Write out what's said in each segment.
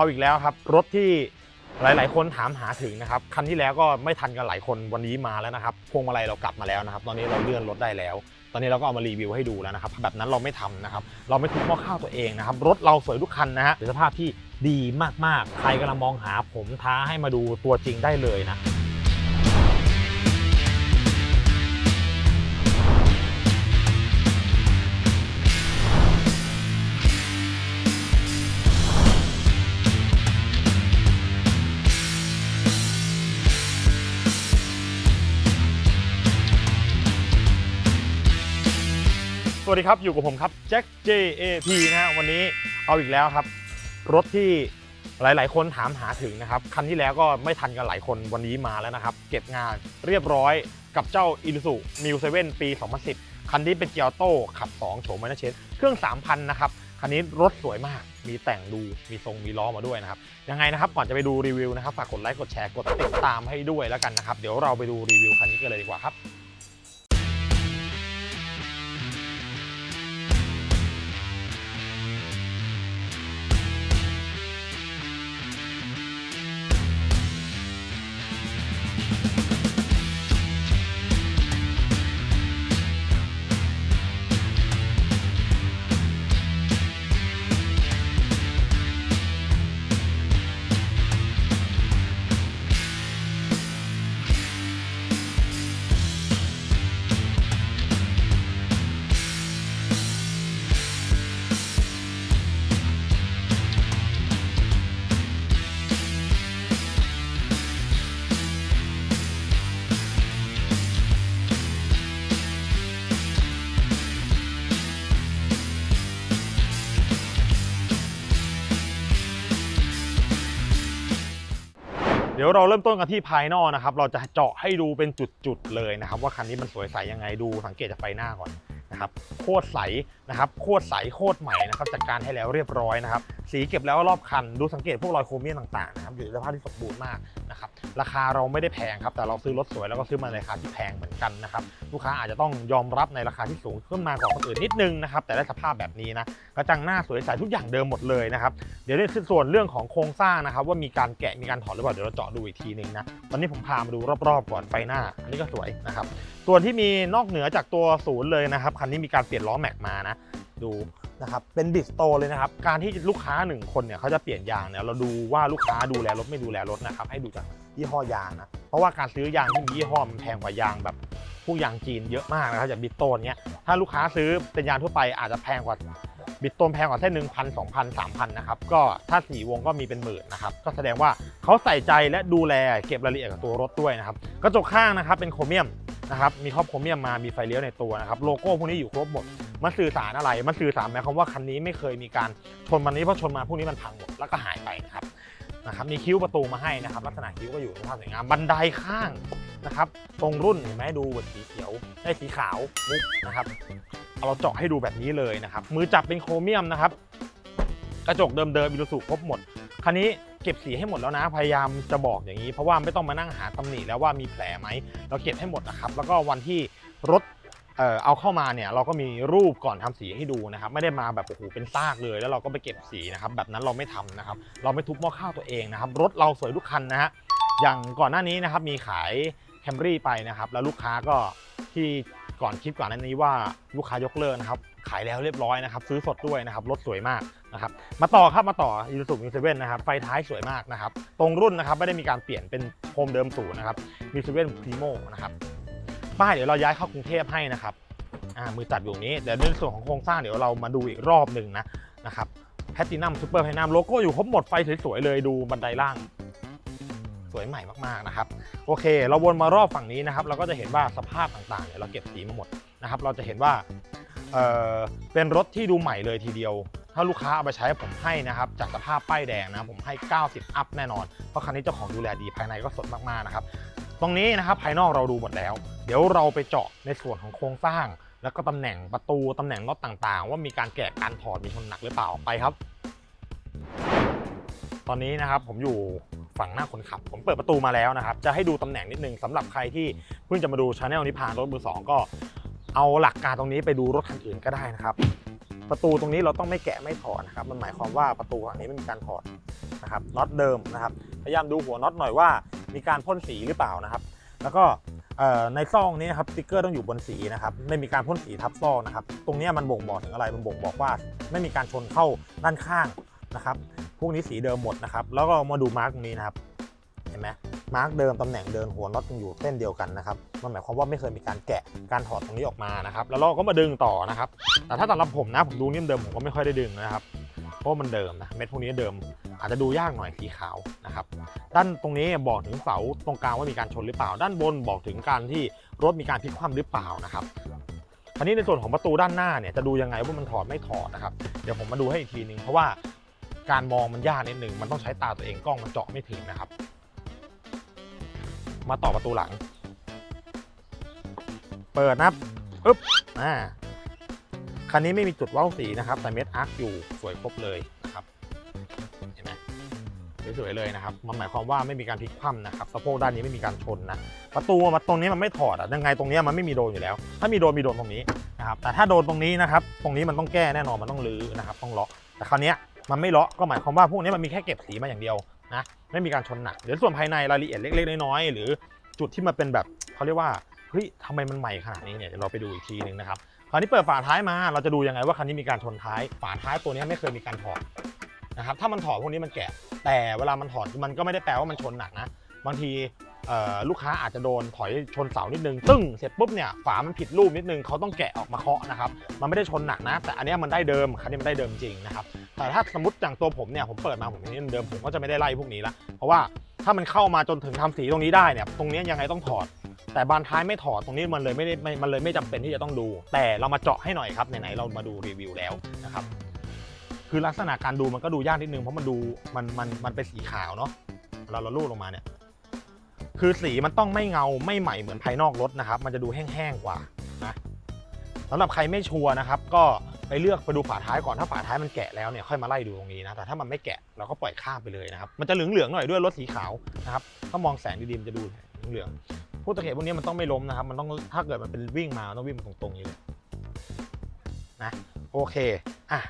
เอาอีกแล้วครับ รถที่หลาย ๆ คนถามหาถึงนะครับคันที่แล้วก็ไม่ทันกันหลายคนวันนี้มาแล้วนะครับพวงมาลัยเรากลับมาแล้วนะครับ ตอนนี้เราเลื่อนรถได้แล้ว ตอนนี้เราก็เอามารีวิวให้ดูแล้วนะครับ แบบนั้นเราไม่ทำนะครับ เราไม่ทุบหม้อข้าวตัวเองนะครับ รถเราสวยทุกคันนะฮะสภาพที่ดีมาก ๆ ใครกำลังมองหาผมท้าให้มาดูตัวจริงได้เลยนะ วัสดีครับ อยู่กับผมครับแจ็ค JAP นะฮะวันนี้เอาอีกแล้วครับ รถที่หลาย ๆ คนถามหาถึงนะครับ คันที่แล้วก็ไม่ทันกันหลายคนวันนี้มาแล้วนะครับ เก็บงานเรียบร้อยกับเจ้า i l u s u m i 7ปี 2010 คันนี้เป็นเกียร์โต้ขับ 2 โฉมไมเนเชนเครื่อง 3,000 นะครับ คันนี้รถสวยมาก มีแต่งดูมีทรงมีล้อมาด้วยนะครับ ยังไงนะครับ ก่อนจะไปดูรีวิวนะครับ ฝากกดไลค์กดแชร์กดติดตามให้ด้วยแล้วกันนะครับ เดี๋ยวเราไปดูรีวิวคันนี้กันเลยดีกว่าครับ ดี๋ยวเราเริ่มต้นกันที่ภายนอกนะครับ เราจะเจาะให้ดูเป็นจุดๆเลยนะครับ ว่าคันนี้มันสวยใสยังไงดูสังเกตจากไฟหน้าก่อนนะครับโคตรใสนะครับโคตรใสโคตรใหม่นะครับจัดการให้แล้วเรียบร้อยนะครับ สีเก็บแล้วรอบคัน ดูสังเกตพวกรอยโครเมียมต่างๆนะครับอยู่ในสภาพที่สมบูรณ์มากนะครับราคาเราไม่ได้แพงครับแต่เราซื้อรถสวยแล้วก็ซื้อมาในราคาที่แพงเหมือนกันนะครับลูกค้าอาจจะต้องยอมรับในราคาที่สูงขึ้นมากว่าคนอื่นนิดนึงนะครับแต่ได้สภาพแบบนี้นะกระจังหน้าสวยใสทุกอย่างเดิมหมดเลยนะครับเดี๋ยวในส่วนเรื่องของโครงสร้างนะครับว่ามีการแกะมีการถอดหรือเปล่าเดี๋ยวเราเจาะดูอีกทีนึงนะตอนนี้ผมพามาดูรอบๆก่อนไฟหน้า อันนี้ก็สวยนะครับส่วนที่มีนอกเหนือจากตัวศูนย์เลยนะครับคันนี้มีการเปลี่ยนล้อแม็กมานะดู นะครับเป็นบิสโตเลยนะครับ การที่ลูกค้าหนึ่งคนเนี่ยเขาจะเปลี่ยนยางเนี่ยเราดูว่าลูกค้าดูแลรถไม่ดูแลรถนะครับ ให้ดูจากยี่ห้อยางนะ เพราะว่าการซื้อยางที่มียี่ห้อมันแพงกว่ายางแบบพวกยางจีนเยอะมากนะครับอย่างบิสโตนเนี้ยถ้าลูกค้าซื้อเป็นยางทั่วไปอาจจะแพงกว่าบิดต้นแพงกว่าเส้นหนึ่งพันสองพันสามพันนะครับก็ถ้าสี่วงก็มีเป็นหมื่นนะครับก็แสดงว่าเขาใส่ใจและดูแลเก็บรายละเอียดกับตัวรถด้วยนะครับกระจกข้างนะครับเป็นโครเมียมนะครับมีครอบโครเมียมมามีไฟเลี้ยวในตัวนะครับโลโก้พวกนี้อยู่ครบหมด มันสื่อสารอะไร มันสื่อสารหมายความว่าคันนี้ไม่เคยมีการชนมันนี้เพราะชนมาพวกนี้มันพังหมดแล้วก็หายไปนะครับนะครับมีคิ้วประตูมาให้นะครับ ลักษณะคิ้วก็อยู่ในสภาพสวยงามบันไดข้างนะครับ ตรงรุ่นเห็นไหมดูแบบสีเขียวได้สีขาวมุกนะครับเอาเราเจาะให้ดูแบบนี้เลยนะครับ มือจับเป็นโครเมียมนะครับ กระจกเดิมๆอิลสุครบหมดคันนี้เก็บสีให้หมดแล้วนะ พยายามจะบอกอย่างนี้ เพราะว่าไม่ต้องมานั่งหาตำหนิแล้วว่ามีแผลไหมเราเก็บให้หมดนะครับ แล้วก็วันที่รถ เออเอาเข้ามาเนี่ยเราก็มีรูปก่อนทำสีให้ดูนะครับไม่ได้มาแบบโอ้โหเป็นซากเลย แล้วเราก็ไปเก็บสีนะครับแบบนั้นเราไม่ทำนะครับเราไม่ทุบหม้อข้าวตัวเองนะครับรถเราสวยทุกคันนะฮะอย่างก่อนหน้านี้นะครับมีขายแคมรี่ไปนะครับแล้วลูกค้าก็ที่ก่อนคลิปก่อนหน้านี้ว่าลูกค้ายกเลิกนะครับขายแล้วเรียบร้อยนะครับซื้อสดด้วยนะครับรถสวยมากนะครับมาต่อครับมาต่อ i s u z u m i 7นะครับไฟท้ายสวยมากนะครับตรงรุ่นนะครับไม่ได้มีการเปลี่ยนเป็นโฮมเดิมศูนนะครับมี7 Primo นะครับ ป้ายเดี๋ยวเราย้ายเข้ากรุงเทพให้นะครับอ่ามือจัดอยู่นี้เดี๋ยวในส่วนของโครงสร้างเดี๋ยวเรามาดูอีกรอบหนึ่งนะนะครับแพตตินัมซูเปอร์แพตตินัมโลโก้อยู่ครบหมดไฟสวยๆเลยดูบันไดล่าง สวยใหม่มากๆนะครับ โอเค เราวนมารอบฝั่งนี้นะครับ เราก็จะเห็นว่าสภาพต่างๆเนี่ยเราเก็บสีมาหมดนะครับ เราจะเห็นว่าเออเป็นรถที่ดูใหม่เลยทีเดียว ถ้าลูกค้าเอาไปใช้ผมให้นะครับ จากสภาพป้ายแดงนะผมให้ 90 อัพแน่นอน เพราะคันนี้เจ้าของดูแลดีภายในก็สดมากๆนะครับ ตรงนี้นะครับภายนอกเราดูหมดแล้ว เดี๋ยวเราไปเจาะในส่วนของโครงสร้าง แล้วก็ตำแหน่งประตูตำแหน่งน็อตต่างๆ ว่ามีการแกะการถอดมีชนหนักหรือเปล่าไปครับ ตอนนี้นะครับผมอยู่ฝั่งหน้าคนขับ ผมเปิดประตูมาแล้วนะครับ จะให้ดูตำแหน่งนิดนึงสำหรับใครที่เพิ่งจะมาดูชาแนลนิพานรถมือสองก็ เอาหลักการตรงนี้ไปดูรถคันอื่นก็ได้นะครับ ประตูตรงนี้เราต้องไม่แกะไม่ถอดนะครับมันหมายความว่าประตูฝั่งนี้ไม่มีการถอดนะครับน็อตเดิมนะครับพยายามดูหัวน็อตหน่อยว่า มีการพ่นสีหรือเปล่านะครับ แล้วก็ในซองนี้นะครับสติกเกอร์ต้องอยู่บนสีนะครับไม่มีการพ่นสีทับซองนะครับ ตรงนี้มันบ่งบอกถึงอะไรมันบ่งบอกว่าไม่มีการชนเข้าด้านข้างนะครับพวกนี้สีเดิมหมดนะครับ แล้วก็มาดูมาร์กตรงนี้นะครับเห็นไหมมาร์กเดิมตำแหน่งเดินหัวน็อตยังอยู่เส้นเดียวกันนะครับมันหมายความว่าไม่เคยมีการแกะการถอดตรงนี้ออกมานะครับ แล้วเราก็มาดึงต่อนะครับ แต่ถ้าสำหรับผมนะผมดูนิ่มเดิมผมก็ไม่ค่อยได้ดึงนะครับเพราะมันเดิมนะเม็ดพวกนี้เดิม อาจจะดูยากหน่อยสีขาวนะครับด้านตรงนี้บอกถึงเสาตรงกลางว่ามีการชนหรือเปล่า ด้านบนบอกถึงการที่รถมีการพลิกคว่ำหรือเปล่านะครับทีนี้ในส่วนของประตูด้านหน้าเนี่ยจะดูยังไงว่ามันถอดไม่ถอดนะครับเดี๋ยวผมมาดูให้อีกทีนึงเพราะว่าการมองมันยากนิดหนึ่งมันต้องใช้ตาตัวเองกล้องมันเจาะไม่ถึงนะครับ มาต่อประตูหลัง เปิดนะปึ๊บอ่าคันนี้ไม่มีจุดเว้าสีนะครับ แต่เม็ดอาร์คอยู่สวยครบเลย สวยๆเลยนะครับมันหมายความว่าไม่มีการพลิกคว่ำนะครับสะโพกด้านนี้ไม่มีการชนนะประตูมาตรงนี้มันไม่ถอดอะยังไงตรงนี้มันไม่มีโดนอยู่แล้ว ถ้ามีโดนมีโดนตรงนี้นะครับแต่ถ้าโดนตรงนี้นะครับตรงนี้มันต้องแก้แน่นอนมันต้องรื้อนะครับต้องเลาะแต่คราวนี้มันไม่เลาะก็หมายความว่าพวกนี้มันมีแค่เก็บสีมาอย่างเดียวนะไม่มีการชนหนักเดี๋ยวส่วนภายในรายละเอียดเล็กๆน้อยๆหรือจุดที่มันเป็นแบบเขาเรียกว่าเฮ้ยทำไมมันใหม่ขนาดนี้เนี่ยเดี๋ยวเราไปดูอีกทีหนึ่งนะครับคราวนี้เปิดฝาท้ายมาเราจะดูยังไงว่าคันนี้มีการชนท้าย ฝาท้ายตัวนี้ไม่เคยมีการถอด นะครับถ้ามันถอดพวกนี้มันแกะ แต่เวลามันถอดมันก็ไม่ได้แปลว่ามันชนหนักนะ บางทีลูกค้าอาจจะโดนถอยชนเสานิดนึง ตึ้งเสร็จปุ๊บเนี่ยฝามันผิดรูปนิดนึงเขาต้องแกะออกมาเคาะนะครับมันไม่ได้ชนหนักนะ แต่อันนี้มันได้เดิมคันนี้มันได้เดิมจริงนะครับแต่ถ้าสมมติอย่างตัวผมเนี่ยผมเปิดมาผมเห็นเดิมผมก็จะไม่ได้ไล่พวกนี้ละเพราะว่าถ้ามันเข้ามาจนถึงทำสีตรงนี้ได้เนี่ยตรงนี้ยังไงต้องถอด แต่บานท้ายไม่ถอดตรงนี้มันเลยไม่ได้มันเลยไม่จำเป็นที่จะต้องดู แต่เรามาเจาะให้หน่อยครับไหนๆเรามาดูรีวิวแล้วนะครับ คือลักษณะการดูมันก็ดูยากนิดนึงเพราะมันดูมันมันมันเป็นสีขาวเนาะเราเราลูดลงมาเนี่ย คือสีมันต้องไม่เงาไม่ใหม่เหมือนภายนอกรถนะครับ มันจะดูแห้งๆกว่านะสำหรับใครไม่ชัวร์นะครับ ก็ไปเลือกไปดูฝาท้ายก่อนถ้าฝาท้ายมันแกะแล้วเนี่ยค่อยมาไล่ดูตรงนี้นะแต่ถ้ามันไม่แกะเราก็ปล่อยข้ามไปเลยนะครับมันจะเหลืองๆหน่อยด้วยรถสีขาวนะครับถ้ามองแสงดีๆมันจะดูเหลืองๆพวกตะเข็บพวกนี้มันต้องไม่ล้มนะครับ มันต้องถ้าเกิดมันเป็นวิ่งมาต้องวิ่งตรงๆอย่างนี้เลยนะโอเคอะ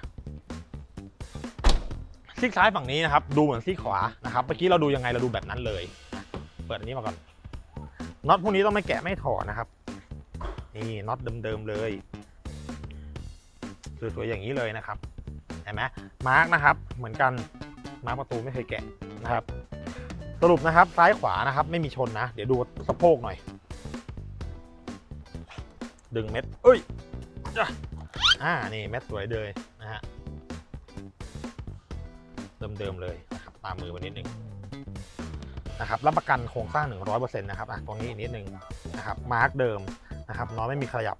ซีกซ้ายฝั่งนี้นะครับดูเหมือนซีกขวานะครับเมื่อกี้เราดูยังไงเราดูแบบนั้นเลย เปิดอันนี้มาก่อนน็อตพวกนี้ต้องไม่แกะไม่ถอดนะครับ นี่น็อตเดิมๆเลยสวยๆอย่างนี้เลยนะครับเห็นไหมมาร์กนะครับ เหมือนกันมาร์กประตูไม่เคยแกะนะครับ สรุปนะครับซ้ายขวานะครับ ไม่มีชนนะ เดี๋ยวดูสะโพกหน่อย ดึงเม็ดเอ้ยอ่านี่เม็ดสวยเลยนะฮะ เดิมๆเลยนะครับตามมือมานิดนึงนะครับรับประกันโครงสร้าง 100%นะครับอะตรงนี้อีกนิดนึงนะครับมาร์กเดิมนะครับน้อยไม่มีขยับ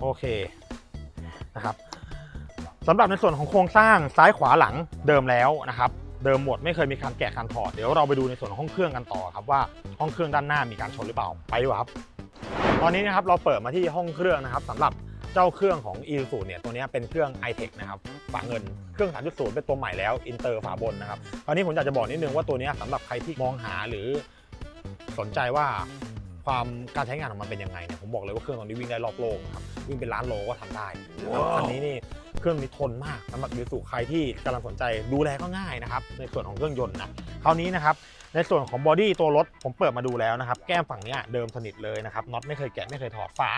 โอเคนะครับสำหรับในส่วนของโครงสร้างซ้ายขวาหลังเดิมแล้วนะครับเดิมหมดไม่เคยมีการแกะการถอดเดี๋ยวเราไปดูในส่วนของห้องเครื่องกันต่อครับว่าห้องเครื่องด้านหน้ามีการชนหรือเปล่าไปดีกว่าครับ ตอนนี้นะครับเราเปิดมาที่ห้องเครื่องนะครับสำหรับ เจ้าเครื่องของ e ีสูเนี่ยตัวนี้เป็นเครื่อง i t e c h นะครับฝาเงินเครื่อง 3.0 เป็นตัวใหม่แล้วอินเตอร์ฝาบนนะครับคราวนี้ผมอยากจะบอกนิดนึงว่าตัวนี้สำหรับใครที่มองหาหรือสนใจว่าความการใช้งานของมันเป็นยังไงเนี่ยผมบอกเลยว่าเครื่องตัวนี้วิ่งได้รอบโลกนะครับวิ่งเป็นล้านโลก็ทำได้นะครับคันนี้นี่ เครื่องนี้ทนมากสำหรับยูสุใครที่กำลังสนใจดูแลก็ง่ายนะครับในส่วนของเครื่องยนต์นะคราวนี้นะครับในส่วนของบอดี้ตัวรถผมเปิดมาดูแล้วนะครับแก้มฝั่งนี้เดิมสนิทเลยนะครับน็อตไม่เคยแกะไม่เคยถอดฝา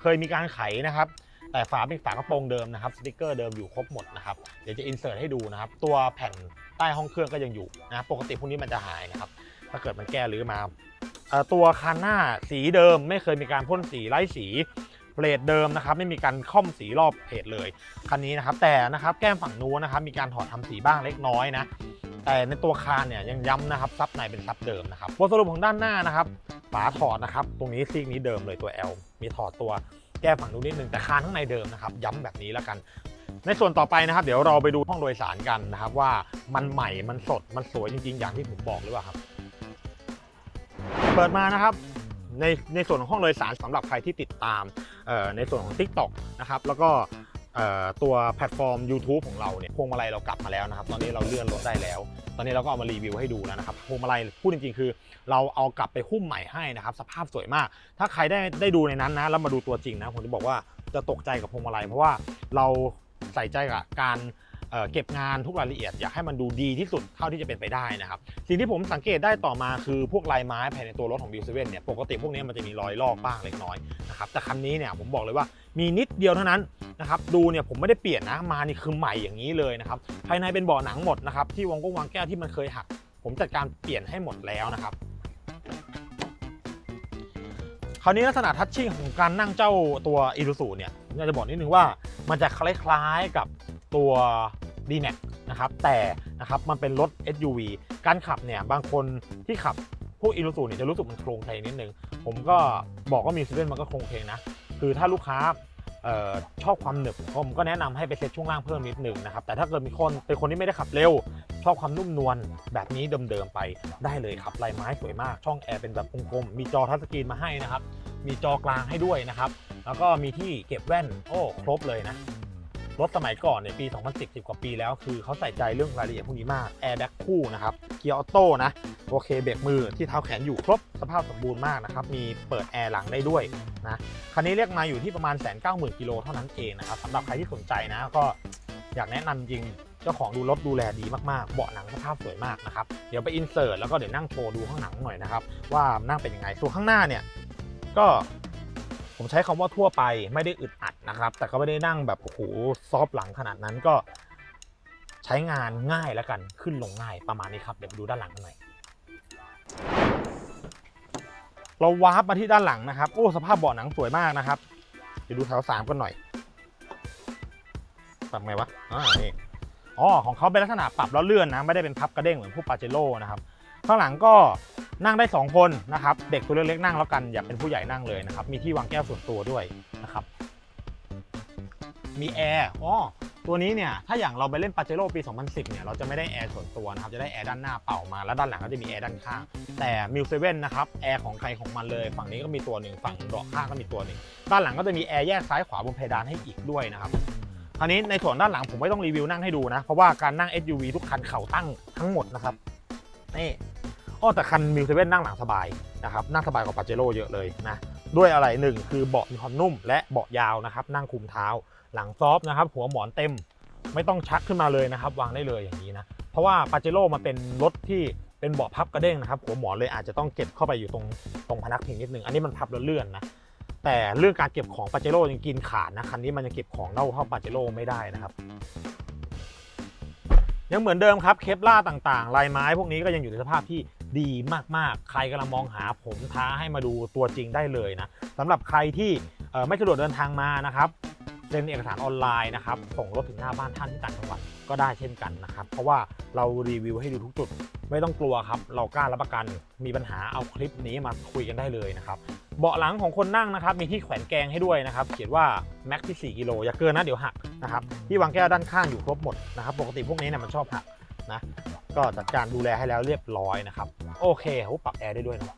เคยมีการไขนะครับแต่ฝาเป็นฝากระโปรงเดิมนะครับสติกเกอร์เดิมอยู่ครบหมดนะครับเดี๋ยวจะอินเสิร์ตให้ดูนะครับตัวแผ่นใต้ห้องเครื่องก็ยังอยู่นะปกติพวกนี้มันจะหายนะครับถ้าเกิดมันแก้หรือมาตัวคันหน้าสีเดิมไม่เคยมีการพ่นสีไล่สี เพลทเดิมนะครับไม่มีการค่อมสีรอบเพจเลยคันนี้นะครับแต่นะครับแก้มฝั่งนู้นนะครับมีการถอดทำสีบ้างเล็กน้อยนะแต่ในตัวคานเนี่ยยังย้ำนะครับซับในเป็นซับเดิมนะครับบทสรุปของด้านหน้านะครับฝาถอดนะครับตรงนี้ซีกนี้เดิมเลยตัว L มีถอดตัวแก้มฝั่งนู้นนิดนึงแต่คานข้างในเดิมนะครับย้ำแบบนี้แล้วกัน ในส่วนต่อไปนะครับ เดี๋ยวเราไปดูห้องโดยสารกันนะครับ ว่ามันใหม่มันสดมันสวยจริง ๆ อย่างที่ผมบอกหรือเปล่าครับ เปิดมานะครับในในส่วนของห้องโดยสารสำหรับใครที่ติดตาม ในส่วนของ TikTok นะครับแล้วก็ตัวแพลตฟอร์ม YouTube ของเราเนี่ยพวงมาลัยเรากลับมาแล้วนะครับ ตอนนี้เราเลื่อนรถได้แล้ว ตอนนี้เราก็เอามารีวิวให้ดูแล้วนะครับพวงมาลัยพูดจริงๆ คือ เราเอากลับไปหุ้มใหม่ให้นะครับ สภาพสวยมาก ถ้าใครได้ได้ดูในนั้นนะแล้วมาดูตัวจริงนะผมจะบอกว่าจะตกใจกับพวงมาลัยเพราะว่าเราใส่ใจกับการ เเก็บงานทุกรายละเอียด อยากให้มันดูดีที่สุดเท่าที่จะเป็นไปได้นะครับ สิ่งที่ผมสังเกตได้ต่อมาคือพวกลายไม้ภายในตัวรถของ b ิวเซเว่นเนี่ยปกติพวกนี้มันจะมีรอยลอกบ้างเล็กน้อยนะครับแต่คันนี้เนี่ยผมบอกเลยว่ามีนิดเดียวเท่านั้นนะครับดูเนี่ยผมไม่ได้เปลี่ยนนะมานี่คือใหม่อย่างนี้เลยนะครับภายในเป็นเบาะหนังหมดนะครับที่วงกงวางแก้วที่มันเคยหัก ผมจัดการเปลี่ยนให้หมดแล้วนะครับคราวนี้ลักษณะทัชชิ่งของการนั่งเจ้าตัวอีรูสูเนี่ยผมอยากจะบอกนิดนึงว่ามันจะคล้ายๆกับตัว d m a x นะครับแต่นะครับมันเป็นรถ SUV การขับเนี่ยบางคนที่ขับพวกอีรูสูเนี่ยจะรู้สึกมันโครงเพลงนิดนึง ผมก็บอกว่ามีเซเว่นมันก็โครงเพลงนะ คือถ้าลูกค้าออชอบความหนึบผมก็แนะนำให้ไปเซ็ตช่วงล่างเพิ่มนิดนึงนะครับ แต่ถ้าเกิดมีคนเป็นคนที่ไม่ได้ขับเร็ว ชอบความนุ่มนวลแบบนี้เดิมๆไปได้เลยครับลายไม้สวยมาก ช่องแอร์เป็นแบบกลมๆมีจอทัชสกรีนมาให้นะครับ มีจอกลางให้ด้วยนะครับ แล้วก็มีที่เก็บแว่น โอ้ ครบเลยนะ รถสมัยก่อนเนี่ยปี 2010 10 กว่าปีแล้ว คือเขาใส่ใจเรื่องรายละเอียดพวกนี้มากแอร์แบ็กคู่นะครับเกียร์ออโต้นะโอเคเบรกมือที่เท้าแขนอยู่ครบสภาพสมบูรณ์มากนะครับมีเปิดแอร์หลังได้ด้วยนะคันนี้เรียกมาอยู่ที่ประมาณ190,000กิโลเท่านั้นเองนะครับสำหรับใครที่สนใจนะก็อยากแนะนำจริงเจ้าของดูรถดูแลดีมากๆ เบาะหนังสภาพสวยมากนะครับ เดี๋ยวไปอินเสิร์ตแล้วก็เดี๋ยวนั่งโชว์ดูข้างหนังหน่อยนะครับ ว่านั่งเป็นยังไงส่วนข้างหน้าเนี่ยก็ ผมใช้คำว่าทั่วไปไม่ได้อึดอัดนะครับ แต่ก็ไม่ได้นั่งแบบโอ้โหซอฟหลังขนาดนั้นก็ใช้งานง่ายแล้วกันขึ้นลงง่ายประมาณนี้ครับ เดี๋ยวไปดูด้านหลังกันหน่อยเราวาร์ปมาที่ด้านหลังนะครับ โอ้สภาพเบาะหนังสวยมากนะครับเดี๋ยวดูแถวสามกันหน่อยปรับไงวะอ่านี่อ๋อของเขาเป็นลักษณะปรับแล้วเลื่อนนะ ไม่ได้เป็นพับกระเด้งเหมือนพวกปาเจโร่นะครับ ข้างหลังก็นั่งได้ 2 คนนะครับ เด็กตัวเล็กๆนั่งแล้วกันอย่าเป็นผู้ใหญ่นั่งเลยนะครับ มีที่วางแก้วส่วนตัวด้วยนะครับ มีแอร์อ๋อตัวนี้เนี่ยถ้าอย่างเราไปเล่นปาเจโร่ปี 2010 เนี่ยเราจะไม่ได้แอร์ส่วนตัวนะครับ จะได้แอร์ด้านหน้าเป่ามาแล้วด้านหลังก็จะมีแอร์ด้านข้าง แต่มิวเซเว่นนะครับแอร์ของใครของมันเลย ฝั่งนี้ก็มีตัวหนึ่งฝั่งเบาะข้างก็มีตัวหนึ่งด้านหลังก็จะมีแอร์แยกซ้ายขวาบนเพดานให้อีกด้วยนะครับคราวนี้ในส่วนด้านหลังผมไม่ต้องรีวิวนั่งให้ดูนะ เพราะว่าการนั่ง SUV ทุกคันเข่าตั้งทั้งหมดนะครับ นี่อ้อแต่คันมิวเซเว่นนั่งหลังสบายนะครับนั่งสบายกว่าปาเจโร่เยอะเลยนะด้วยอะไรหนึ่งคือเบาะมีความนุ่ม และเบาะยาวนะครับ นั่งคุมเท้าหลังซอฟนะครับ หัวหมอนเต็มไม่ต้องชักขึ้นมาเลยนะครับ วางได้เลยอย่างนี้นะ เพราะว่าปาเจโร่มันเป็นรถที่เป็นเบาะพับกระเด้งนะครับ หัวหมอนเลยอาจจะต้องเก็บเข้าไปอยู่ตรงตรงพนักพิงนิดนึงอันนี้มันพับแล้วเลื่อนนะแต่เรื่องการเก็บของปาเจโร่ยังกินขาดนะคันนี้มันยังเก็บของเน่าเท่าปาเจโร่ไม่ได้นะครับ ยังเหมือนเดิมครับเคปล่าต่างๆ ลายไม้พวกนี้ก็ยังอยู่ในสภาพที่ดีมากๆ ใครกำลังมองหาผมท้าให้มาดูตัวจริงได้เลยนะสำหรับใครที่ไม่สะดวกเดินทางมานะครับเซ็นเอกสารออนไลน์นะครับส่งรถถึงหน้าบ้านท่านที่ต่างจังหวัดก็ได้เช่นกันนะครับ เพราะว่าเรารีวิวให้ดูทุกจุด ไม่ต้องกลัวครับ เรากล้ารับประกันมีปัญหาเอาคลิปนี้มาคุยกันได้เลยนะครับ เบาะหลังของคนนั่งนะครับ มีที่แขวนแกงให้ด้วยนะครับ เขียนว่าแม็กที่ 4 กิโลอย่าเกินนะเดี๋ยวหัก นะครับที่วางแก้วด้านข้างอยู่ครบหมดนะครับปกติพวกนี้เนี่ยมันชอบหักนะก็จัดการดูแลให้แล้วเรียบร้อยนะครับโอเคโหปรับแอร์ได้ด้วยเนาะ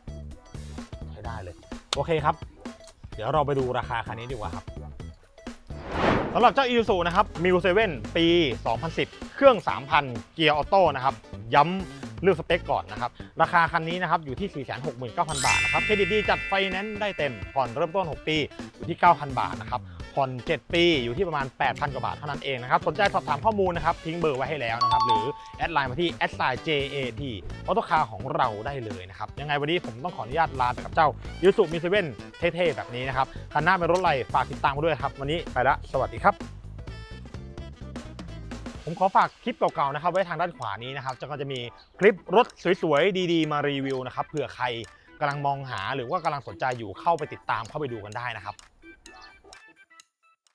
ใช้ได้เลยโอเคครับ เดี๋ยวเราไปดูราคาคันนี้ดีกว่าครับสำหรับเจ้า Isuzu นะครับมิวเซเว่นปี 2010 เครื่อง 3,000 เกียร์ออโต้นะครับ ย้ำเลือกสเปคก่อนนะครับ ราคาคันนี้นะครับอยู่ที่ 469,000 บาทนะครับ เครดิตดีจัดไฟแนนซ์ได้เต็ม ผ่อนเริ่มต้น 6 ปี อยู่ที่ 9,000 บาทนะครับ ผ่อน 7 ปี อยู่ที่ประมาณ 8,000 กว่าบาทเท่านั้นเองนะครับ สนใจสอบถามข้อมูลนะครับ ทิ้งเบอร์ไว้ให้แล้วนะครับ หรือแอดไลน์มาที่ a d s i g n JAT ออโตคาของเราได้เลยนะครับ ยังไงวันนี้ผมต้องขออนุญาตลาไปกับเจ้ายูสุมิเซเว่นเท่ๆ แบบนี้นะครับคันหน้าเป็นรถอะไรฝากติดตามมาด้วยครับ วันนี้ไปละ สวัสดีครับผมขอฝากคลิปเก่าๆนะครับไว้ทางด้านขวานี้นะครับจะก็จะมีคลิปรถสวยๆดีๆ มารีวิวนะครับเผื่อใครกำลังมองหาหรือว่ากำลังสนใจอยู่เข้าไปติดตามเข้าไปดูกันได้นะครับ